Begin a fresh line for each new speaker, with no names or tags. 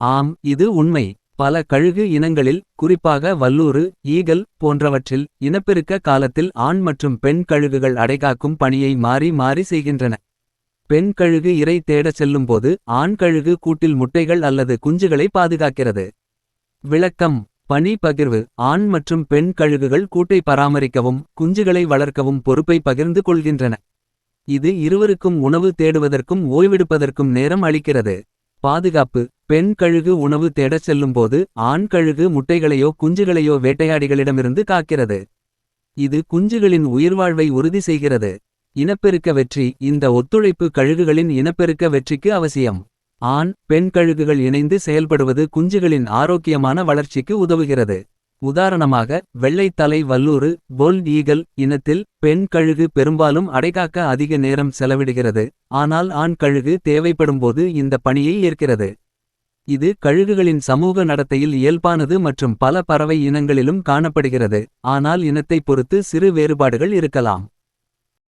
ஆம் இது உண்மை. பல கழுகு இனங்களில் குறிப்பாக வல்லூறு ஈகல் போன்றவற்றில் இனப்பெருக்க காலத்தில் ஆண் மற்றும் பெண் கழுகுகள் அடைகாக்கும் பணியை மாறி மாறி செய்கின்றன. பெண் கழுகு இரை தேடச் செல்லும்போது ஆண் கழுகு கூட்டில் முட்டைகள் அல்லது குஞ்சுகளை பாதுகாக்கிறது. விளக்கம். பணி பகிர்வு. ஆண் மற்றும் பெண் கழுகுகள் கூட்டை பராமரிக்கவும் குஞ்சுகளை வளர்க்கவும் பொறுப்பை பகிர்ந்து கொள்கின்றன. இது இருவருக்கும் உணவு தேடுவதற்கும் ஓய்வெடுப்பதற்கும் நேரம் அளிக்கிறது. பாதுகாப்பு. பெண் கழுகு உணவு தேடச் செல்லும்போது ஆண் கழுகு முட்டைகளையோ குஞ்சுகளையோ வேட்டையாடிகளிடமிருந்து காக்கிறது. இது குஞ்சுகளின் உயிர்வாழ்வை உறுதி செய்கிறது. இனப்பெருக்க வெற்றி இந்த ஒத்துழைப்பு கழுகுகளின் இனப்பெருக்க வெற்றிக்கு அவசியம். ஆண் பெண் கழுகுகள் இணைந்து செயல்படுவது குஞ்சுகளின் ஆரோக்கியமான வளர்ச்சிக்கு உதவுகிறது. உதாரணமாக வெள்ளைத் தலை வல்லூறு பொல் ஈகல் இனத்தில் பெண் கழுகு பெரும்பாலும் அடைகாக்க அதிக நேரம் செலவிடுகிறது. ஆனால் ஆண் கழுகு தேவைப்படும்போது இந்த பணியை ஏற்கிறது. இது கழுகுகளின் சமூக நடத்தையில் இயல்பானது மற்றும் பல பறவை இனங்களிலும் காணப்படுகிறது. ஆனால் இனத்தைப் பொறுத்து சிறு வேறுபாடுகள் இருக்கலாம்.